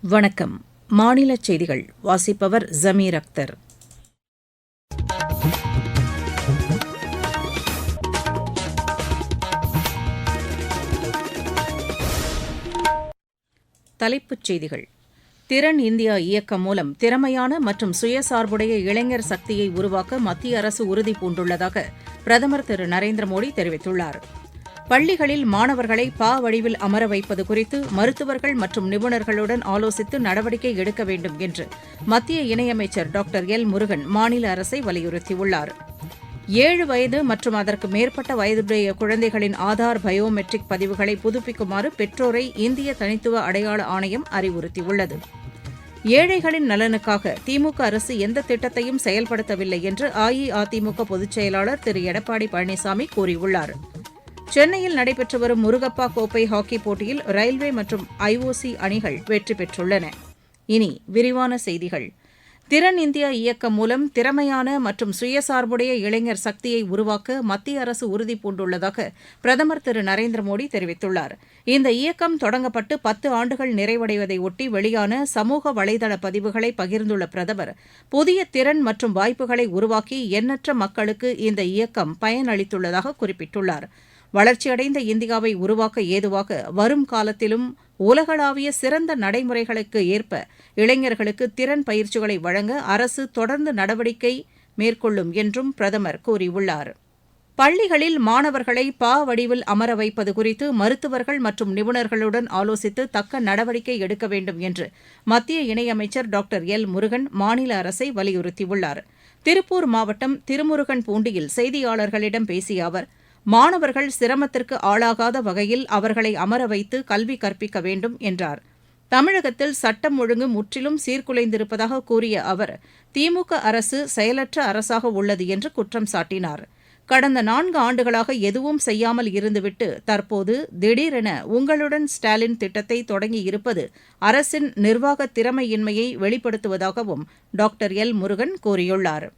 வணக்கம். மாநில செய்திகள். வாசிப்பவர் ஜமீர் அக்தர். தலைப்புச் செய்திகள். திறன் இந்தியா இயக்கம் மூலம் திறமையான மற்றும் சுயசார்புடைய இளைஞர் சக்தியை உருவாக்க மத்திய அரசு உறுதி பூண்டுள்ளதாக பிரதமர் திரு நரேந்திர மோடி தெரிவித்துள்ளார். பள்ளிகளில் மாணவர்களை பா வடிவில் அமர வைப்பது குறித்து மருத்துவர்கள் மற்றும் நிபுணர்களுடன் ஆலோசித்து நடவடிக்கை எடுக்க வேண்டும் என்று மத்திய இணையமைச்சர் டாக்டர் எல் முருகன் மாநில அரசை வலியுறுத்தியுள்ளார். ஏழு வயது மற்றும் அதற்கு மேற்பட்ட வயதுடைய குழந்தைகளின் ஆதார் பயோமெட்ரிக் பதிவுகளை புதுப்பிக்குமாறு பெற்றோரை இந்திய தனித்துவ அடையாள ஆணையம் அறிவுறுத்தியுள்ளது. ஏழைகளின் நலனுக்காக திமுக அரசு எந்த திட்டத்தையும் செயல்படுத்தவில்லை என்று அஇஅதிமுக பொதுச் செயலாளர் திரு எடப்பாடி பழனிசாமி கூறியுள்ளார். சென்னையில் நடைபெற்று வரும் முருகப்பா கோப்பை ஹாக்கி போட்டியில் ரயில்வே மற்றும் ஐஓசி அணிகள் வெற்றி பெற்றுள்ளன. இனி விரிவான செய்திகள். திறன் இந்தியா இயக்கம் மூலம் திறமையான மற்றும் சுயசார்புடைய இளைஞர் சக்தியை உருவாக்க மத்திய அரசு உறுதி பூண்டுள்ளதாக பிரதமர் திரு நரேந்திர மோடி தெரிவித்துள்ளார். இந்த இயக்கம் தொடங்கப்பட்டு பத்து ஆண்டுகள் நிறைவடைவதை ஒட்டி வெளியான சமூக வலைதள பதிவுகளை பகிர்ந்துள்ள பிரதமர் புதிய திறன் மற்றும் வாய்ப்புகளை உருவாக்கி எண்ணற்ற மக்களுக்கு இந்த இயக்கம் பயனளித்துள்ளதாக குறிப்பிட்டுள்ளார். வளர்ச்சியடைந்த இந்தியாவை உருவாக்க ஏதுவாக வரும் காலத்திலும் உலகளாவிய சிறந்த நடைமுறைகளுக்கு ஏற்ப இளைஞர்களுக்கு திறன் பயிற்சிகளை வழங்க அரசு தொடர்ந்து நடவடிக்கை மேற்கொள்ளும் என்றும் பிரதமர் கூறியுள்ளார். பள்ளிகளில் மாணவர்களை பா வடிவில் அமர வைப்பது குறித்து மருத்துவர்கள் மற்றும் நிபுணர்களுடன் ஆலோசித்து தக்க நடவடிக்கை எடுக்க வேண்டும் என்று மத்திய இணையமைச்சர் டாக்டர் எல் முருகன் மாநில அரசை வலியுறுத்தியுள்ளார். திருப்பூர் மாவட்டம் திருமுருகன் பூண்டியில் செய்தியாளர்களிடம் பேசிய அவர் மாணவர்கள் சிரமத்திற்கு ஆளாகாத வகையில் அவர்களை அமர வைத்து கல்வி கற்பிக்க வேண்டும் என்றார். தமிழகத்தில் சட்டம் ஒழுங்கு முற்றிலும் சீர்குலைந்திருப்பதாக கூறிய அவர் திமுக அரசு செயலற்ற அரசாக உள்ளது என்று குற்றம் சாட்டினார். கடந்த நான்கு ஆண்டுகளாக எதுவும் செய்யாமல் இருந்துவிட்டு தற்போது திடீரென உங்களுடன் ஸ்டாலின் திட்டத்தை தொடங்கியிருப்பது அரசின் நிர்வாக திறமையின்மையை வெளிப்படுத்துவதாகவும் டாக்டர் எல் முருகன் கூறியுள்ளார்.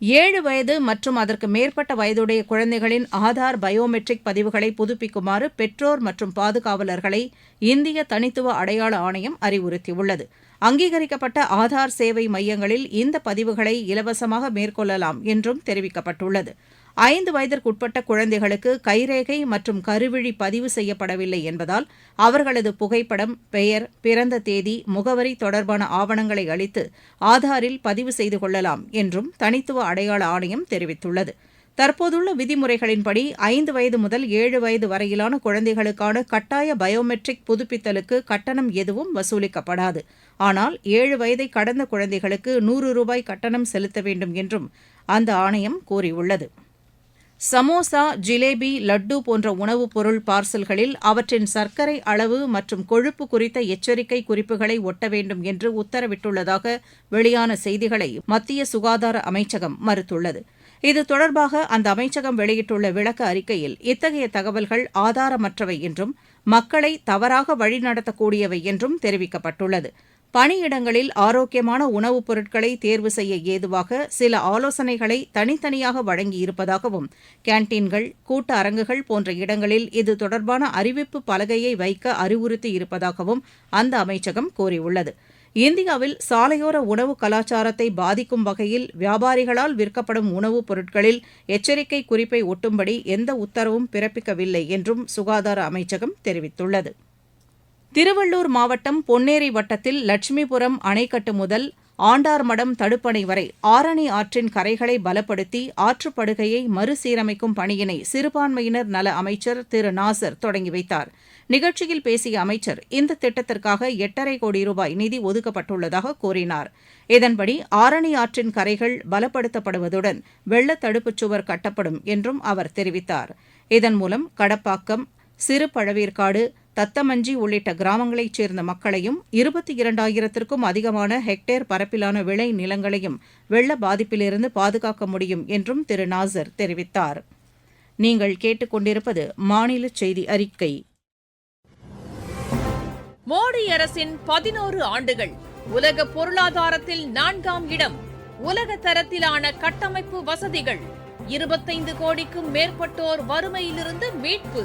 ஏழு வயது மற்றும் அதற்கு மேற்பட்ட வயதுடைய குழந்தைகளின் ஆதார் பயோமெட்ரிக் பதிவுகளை புதுப்பிக்குமாறு பெற்றோர் மற்றும் பாதுகாவலர்களை இந்திய தனித்துவ அடையாள ஆணையம் அறிவுறுத்தியுள்ளது. அங்கீகரிக்கப்பட்ட ஆதார் சேவை மையங்களில் இந்த பதிவுகளை இலவசமாக மேற்கொள்ளலாம் என்றும் தெரிவிக்கப்பட்டுள்ளது. ஐந்து வயதிற்குட்பட்ட குழந்தைகளுக்கு கைரேகை மற்றும் கருவிழி பதிவு செய்யப்படவில்லை என்பதால் அவர்களது புகைப்படம் பெயர் பிறந்த தேதி முகவரி தொடர்பான ஆவணங்களை அளித்து ஆதாரில் பதிவு செய்து கொள்ளலாம் என்றும் தனித்துவ அடையாள ஆணையம் தெரிவித்துள்ளது. தற்போதுள்ள விதிமுறைகளின்படி ஐந்து வயது முதல் ஏழு வயது வரையிலான குழந்தைகளுக்கான கட்டாய பயோமெட்ரிக் புதுப்பித்தலுக்கு கட்டணம் எதுவும் வசூலிக்கப்படாது. ஆனால் ஏழு வயதை கடந்த குழந்தைகளுக்கு நூறு ரூபாய் கட்டணம் செலுத்த வேண்டும் என்றும் அந்த ஆணையம் கூறியுள்ளது. சமோசா ஜிலேபி லட்டு போன்ற உணவுப் பொருள் பார்சல்களில் அவற்றின் சர்க்கரை அளவு மற்றும் கொழுப்பு குறித்த எச்சரிக்கை குறிப்புகளை ஒட்ட வேண்டும் என்று உத்தரவிட்டுள்ளதாக வெளியான செய்திகளை மத்திய சுகாதார அமைச்சகம் மறுத்துள்ளது. இது தொடர்பாக அந்த அமைச்சகம் வெளியிட்டுள்ள விளக்க அறிக்கையில் இத்தகைய தகவல்கள் ஆதாரமற்றவை என்றும் மக்களை தவறாக வழிநடத்தக்கூடியவை என்றும் தெரிவிக்கப்பட்டுள்ளது. பணியிடங்களில் ஆரோக்கியமான உணவுப் பொருட்களை தேர்வு செய்ய ஏதுவாக சில ஆலோசனைகளை தனித்தனியாக வழங்கியிருப்பதாகவும் கேன்டீன்கள் கூட்ட அரங்குகள் போன்ற இடங்களில் இது தொடர்பான அறிவிப்பு பலகையை வைக்க அறிவுறுத்தியிருப்பதாகவும் அந்த அமைச்சகம் கூறியுள்ளது. இந்தியாவில் சாலையோர உணவு கலாச்சாரத்தை பாதிக்கும் வகையில் வியாபாரிகளால் விற்கப்படும் உணவுப் பொருட்களில் எச்சரிக்கை குறிப்பை ஒட்டும்படி எந்த உத்தரவும் பிறப்பிக்கவில்லை என்றும் சுகாதார அமைச்சகம் தெரிவித்துள்ளது. திருவள்ளூர் மாவட்டம் பொன்னேரி வட்டத்தில் லட்சுமிபுரம் அணைக்கட்டு முதல் ஆண்டார்மடம் தடுப்பணை வரை ஆரணி ஆற்றின் கரைகளை பலப்படுத்தி ஆற்றுப்படுகையை மறுசீரமைக்கும் பணியினை சிறுபான்மையினர் நல அமைச்சர் திரு நாசர் தொடங்கி வைத்தார். நிகழ்ச்சியில் பேசிய அமைச்சர் இந்த திட்டத்திற்காக எட்டரை கோடி ரூபாய் நிதி ஒதுக்கப்பட்டுள்ளதாக கூறினார். இதன்படி ஆரணி ஆற்றின் கரைகள் பலப்படுத்தப்படுவதுடன் வெள்ள தடுப்புச் சுவர் கட்டப்படும் என்றும் அவர் தெரிவித்தார். இதன் மூலம் கடப்பாக்கம் சிறு பழவேற்காடு தத்தமஞ்சி உள்ளிட்ட கிராமங்களைச் சேர்ந்த மக்களையும் இருபத்தி இரண்டாயிரத்திற்கும் அதிகமான ஹெக்டேர் பரப்பிலான விளை நிலங்களையும் வெள்ள பாதிப்பிலிருந்து பாதுகாக்க முடியும் என்றும் திரு நாசர் தெரிவித்தார். நீங்கள் கேட்டுக்கொண்டிருப்பது மாநில செய்தி அறிக்கை. மோடி அரசின் பதினோரு ஆண்டுகள் உலக பொருளாதாரத்தில் நான்காம் இடம் உலக தரத்திலான கட்டமைப்பு வசதிகள் இருபத்தைந்து கோடிக்கும் மேற்பட்டோர் வறுமையிலிருந்து மீட்பு.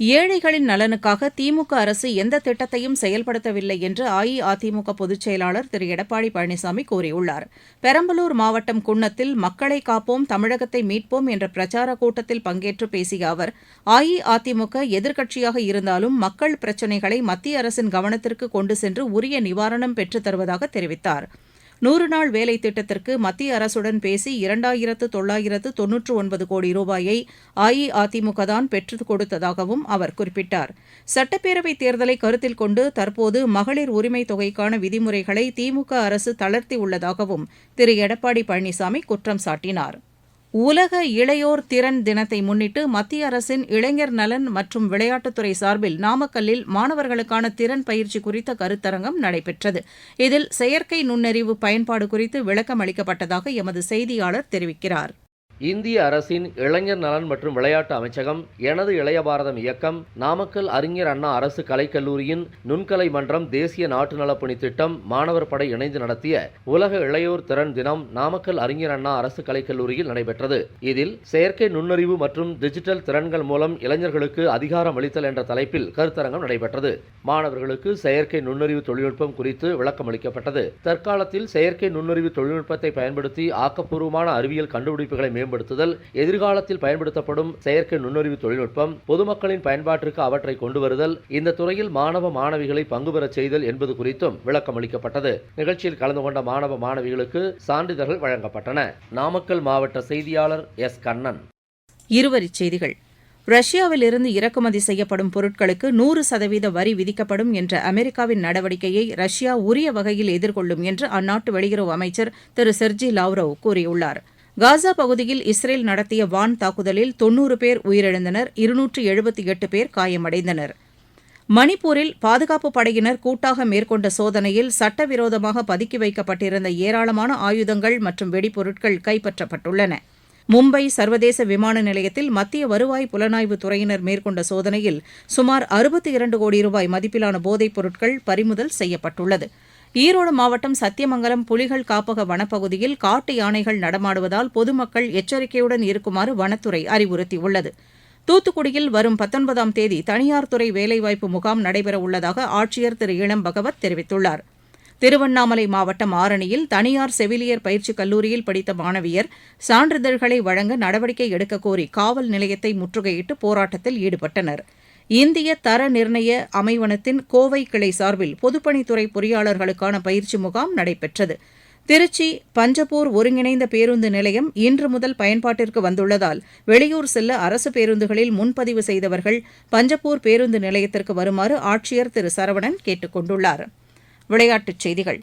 ஏழைகளின் நலனுக்காக திமுக அரசு எந்த திட்டத்தையும் செயல்படுத்தவில்லை என்று அஇஅதிமுக பொதுச் செயலாளர் திரு. எடப்பாடி பழனிசாமி கூறியுள்ளார். பெரம்பலூர் மாவட்டம் குன்னத்தில் மக்களை காப்போம் தமிழகத்தை மீட்போம் என்ற பிரச்சார கூட்டத்தில் பங்கேற்று பேசிய அவர் அஇஅதிமுக எதிர்க்கட்சியாக இருந்தாலும் மக்கள் பிரச்சினைகளை மத்திய அரசின் கவனத்திற்கு கொண்டு சென்று உரிய நிவாரணம் பெற்றுத் தருவதாக தெரிவித்தார். நூறு நாள் வேலை திட்டத்திற்கு மத்திய அரசுடன் பேசி இரண்டாயிரத்து தொள்ளாயிரத்து தொன்னூற்று ஒன்பது கோடி ரூபாயை அஇஅதிமுக தான் பெற்றுக் கொடுத்ததாகவும் அவர் குறிப்பிட்டார். சட்டப்பேரவைத் தேர்தலை கருத்தில் கொண்டு தற்போது மகளிர் உரிமை தொகைக்கான விதிமுறைகளை திமுக அரசு தளர்த்தியுள்ளதாகவும் திரு. எடப்பாடி பழனிசாமி குற்றம் சாட்டினார். உலக இளையோர் திறன் தினத்தை முன்னிட்டு மத்திய அரசின் இளைஞர் நலன் மற்றும் விளையாட்டுத்துறை சார்பில் நாமக்கல்லில் மாணவர்களுக்கான திறன் பயிற்சி குறித்த கருத்தரங்கம் நடைபெற்றது. இதில் செயற்கை நுண்ணறிவு பயன்பாடு குறித்து விளக்கம் அளிக்கப்பட்டதாக எமது செய்தியாளர் தெரிவிக்கிறார். இந்திய அரசின் இளைஞர் நலன் மற்றும் விளையாட்டு அமைச்சகம் எனது இளைய பாரதம் இயக்கம் நாமக்கல் அறிஞர் அண்ணா அரசு கலைக்கல்லூரியின் நுண்கலை மன்றம் தேசிய நாட்டு நலப்பணி திட்டம் மாணவர் படை இணைந்து நடத்திய உலக இளையோர் திறன் தினம் நாமக்கல் அறிஞர் அண்ணா அரசு கலைக்கல்லூரியில் நடைபெற்றது. இதில் செயற்கை நுண்ணறிவு மற்றும் டிஜிட்டல் திறன்கள் மூலம் இளைஞர்களுக்கு அதிகாரம் அளித்தல் என்ற தலைப்பில் கருத்தரங்கம் நடைபெற்றது. மாணவர்களுக்கு செயற்கை நுண்ணறிவு தொழில்நுட்பம் குறித்து விளக்கம் அளிக்கப்பட்டது. தற்காலத்தில் செயற்கை நுண்ணறிவு தொழில்நுட்பத்தை பயன்படுத்தி ஆக்கப்பூர்வமான அறிவியல் கண்டுபிடிப்புகளை மேம்படுத்துதல் எதிர்காலத்தில் பயன்படுத்தப்படும் செயற்கை நுண்ணறிவு தொழில்நுட்பம் பொதுமக்களின் பயன்பாட்டிற்கு அவற்றை கொண்டு வருதல் இந்த துறையில் மாணவ மாணவிகளை பங்கு பெறச் செய்தல் என்பது குறித்தும் விளக்கம் அளிக்கப்பட்டது நிகழ்ச்சியில் கலந்து கொண்ட மாணவ மாணவிகளுக்கு சான்றிதழ்கள் வழங்கப்பட்டன. நாமக்கல் மாவட்ட செய்தியாளர் எஸ். கண்ணன். இருவரிச் செய்திகள். ரஷ்யாவிலிருந்து இறக்குமதி செய்யப்படும் பொருட்களுக்கு நூறு சதவீத வரி விதிக்கப்படும் என்ற அமெரிக்காவின் நடவடிக்கையை ரஷ்யா உரிய வகையில் எதிர்கொள்ளும் என்று அந்நாட்டு வெளியுறவு அமைச்சர் திரு செர்ஜி லாவ்ரோவ் கூறியுள்ளாா் காசா பகுதியில் இஸ்ரேல் நடத்திய வான் தாக்குதலில் தொன்னூறு பேர் உயிரிழந்தனர் இருநூற்று எழுபத்தி எட்டு பேர் காயமடைந்தனர். மணிப்பூரில் பாதுகாப்பு படையினர் கூட்டாக மேற்கொண்ட சோதனையில் சட்டவிரோதமாக பதுக்கி வைக்கப்பட்டிருந்த ஏராளமான ஆயுதங்கள் மற்றும் வெடிபொருட்கள் கைப்பற்றப்பட்டுள்ளன. மும்பை சர்வதேச விமான நிலையத்தில் மத்திய வருவாய் புலனாய்வு துறையினர் மேற்கொண்ட சோதனையில் சுமார் அறுபத்தி இரண்டு கோடி ரூபாய் மதிப்பிலான போதைப் பொருட்கள் பறிமுதல் செய்யப்பட்டுள்ளது. ஈரோடு மாவட்டம் சத்தியமங்கலம் புலிகள் காப்பக வனப்பகுதியில் காட்டு யானைகள் நடமாடுவதால் பொதுமக்கள் எச்சரிக்கையுடன் இருக்குமாறு வனத்துறை அறிவுறுத்தியுள்ளது. தூத்துக்குடியில் வரும் பத்தொன்பதாம் தேதி தனியார் துறை வேலைவாய்ப்பு முகாம் நடைபெறவுள்ளதாக ஆட்சியர் திரு இளம் பகவத் தெரிவித்துள்ளார். திருவண்ணாமலை மாவட்டம் ஆரணியில் தனியார் செவிலியர் பயிற்சிக் கல்லூரியில் படித்த மாணவியர் சான்றிதழ்களை வழங்க நடவடிக்கை எடுக்கக்கோரி காவல் நிலையத்தை முற்றுகையிட்டு போராட்டத்தில் ஈடுபட்டனர். இந்திய தர நிர்ணய அமைவனத்தின் கோவை கிளை சார்பில் பொதுப்பணித்துறை பொறியாளர்களுக்கான பயிற்சி முகாம் நடைபெற்றது. திருச்சி பஞ்சப்பூர் ஒருங்கிணைந்த பேருந்து நிலையம் இன்று முதல் பயன்பாட்டிற்கு வந்துள்ளதால் வெளியூர் செல்ல அரசு பேருந்துகளில் முன்பதிவு செய்தவர்கள் பஞ்சப்பூர் பேருந்து நிலையத்திற்கு வருமாறு ஆட்சியர் திரு. சரவணன் கேட்டுக் கொண்டுள்ளார். விளையாட்டுச் செய்திகள்.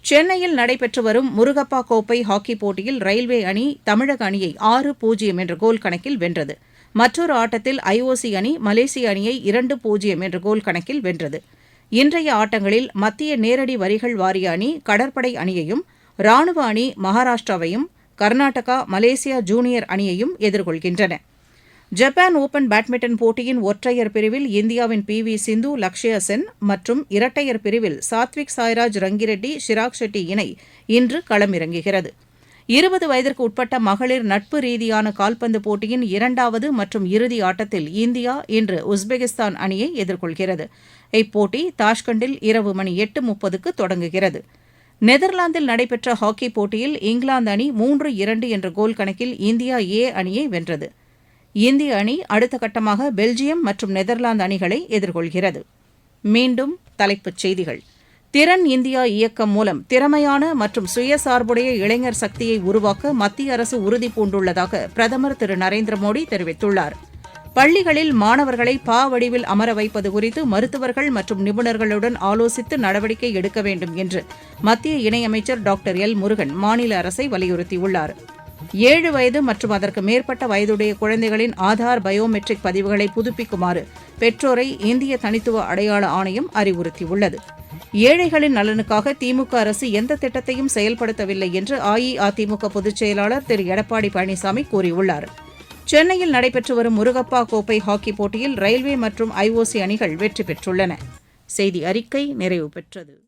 சென்னையில் நடைபெற்று வரும் முருகப்பா கோப்பை ஹாக்கி போட்டியில் ரயில்வே அணி தமிழக அணியை ஆறு பூஜ்ஜியம் என்ற கோல் கணக்கில் வென்றது. மற்றொரு ஆட்டத்தில் ஐஓசி அணி மலேசிய அணியை இரண்டு பூஜ்ஜியம் என்ற கோல் கணக்கில் வென்றது. இன்றைய ஆட்டங்களில் மத்திய நேரடி வரிகள் வாரிய அணி கடற்படை அணியையும் ராணுவ அணி மகாராஷ்டிராவையும் கர்நாடகா மலேசியா ஜூனியர் அணியையும் எதிர்கொள்கின்றன. ஜப்பான் ஓபன் பேட்மிண்டன் போட்டியின் ஒற்றையர் பிரிவில் இந்தியாவின் பி வி சிந்து லக்ஷயா சென் மற்றும் இரட்டையர் பிரிவில் சாத்விக் சாய்ராஜ் ரங்கிரெட்டி ஷிராக் ஷெட்டி இணை இன்று களமிறங்குகிறது. இருபது வயதிற்கு உட்பட்ட மகளிர் நட்பு ரீதியான கால்பந்து போட்டியின் இரண்டாவது மற்றும் இறுதி ஆட்டத்தில் இந்தியா இன்று உஸ்பெகிஸ்தான் அணியை எதிர்கொள்கிறது. இப்போட்டி தாஷ்கண்டில் இரவு மணி எட்டு முப்பதுக்கு தொடங்குகிறது. நெதர்லாந்தில் நடைபெற்ற ஹாக்கி போட்டியில் இங்கிலாந்து அணி மூன்று இரண்டு என்ற கோல் கணக்கில் இந்தியா ஏ அணியை வென்றது. இந்திய அணி அடுத்த கட்டமாக பெல்ஜியம் மற்றும் நெதர்லாந்து அணிகளை எதிர்கொள்கிறது. மீண்டும் தலைப்புச் செய்திகள். திறன் இந்தியா இயக்கம் மூலம் திறமையான மற்றும் சுயசார்புடைய இளைஞர் சக்தியை உருவாக்க மத்திய அரசு உறுதி பூண்டுள்ளதாக பிரதமர் திரு நரேந்திர மோடி தெரிவித்துள்ளார். பள்ளிகளில் மாணவர்களை பா வடிவில் அமர வைப்பது குறித்து மருத்துவர்கள் மற்றும் நிபுணர்களுடன் ஆலோசித்து நடவடிக்கை எடுக்க வேண்டும் என்று மத்திய இணையமைச்சர் டாக்டர் எல் முருகன் மாநில அரசை வலியுறுத்தியுள்ளார். ஏழு வயது மற்றும் அதற்கு மேற்பட்ட வயதுடைய குழந்தைகளின் ஆதார் பயோமெட்ரிக் பதிவுகளை புதுப்பிக்குமாறு பெற்றோரை இந்திய தனித்துவ அடையாள ஆணையம் அறிவுறுத்தியுள்ளது. ஏழைகளின் நலனுக்காக திமுக அரசு எந்த திட்டத்தையும் செயல்படுத்தவில்லை என்று அஇஅதிமுக பொதுச் செயலாளர் திரு எடப்பாடி பழனிசாமி கூறியுள்ளார். சென்னையில் நடைபெற்று வரும் முருகப்பா கோப்பை ஹாக்கி போட்டியில் ரயில்வே மற்றும் ஐஓசி அணிகள் வெற்றி பெற்றுள்ளன. செய்தி அறிக்கை நிறைவு பெற்றது.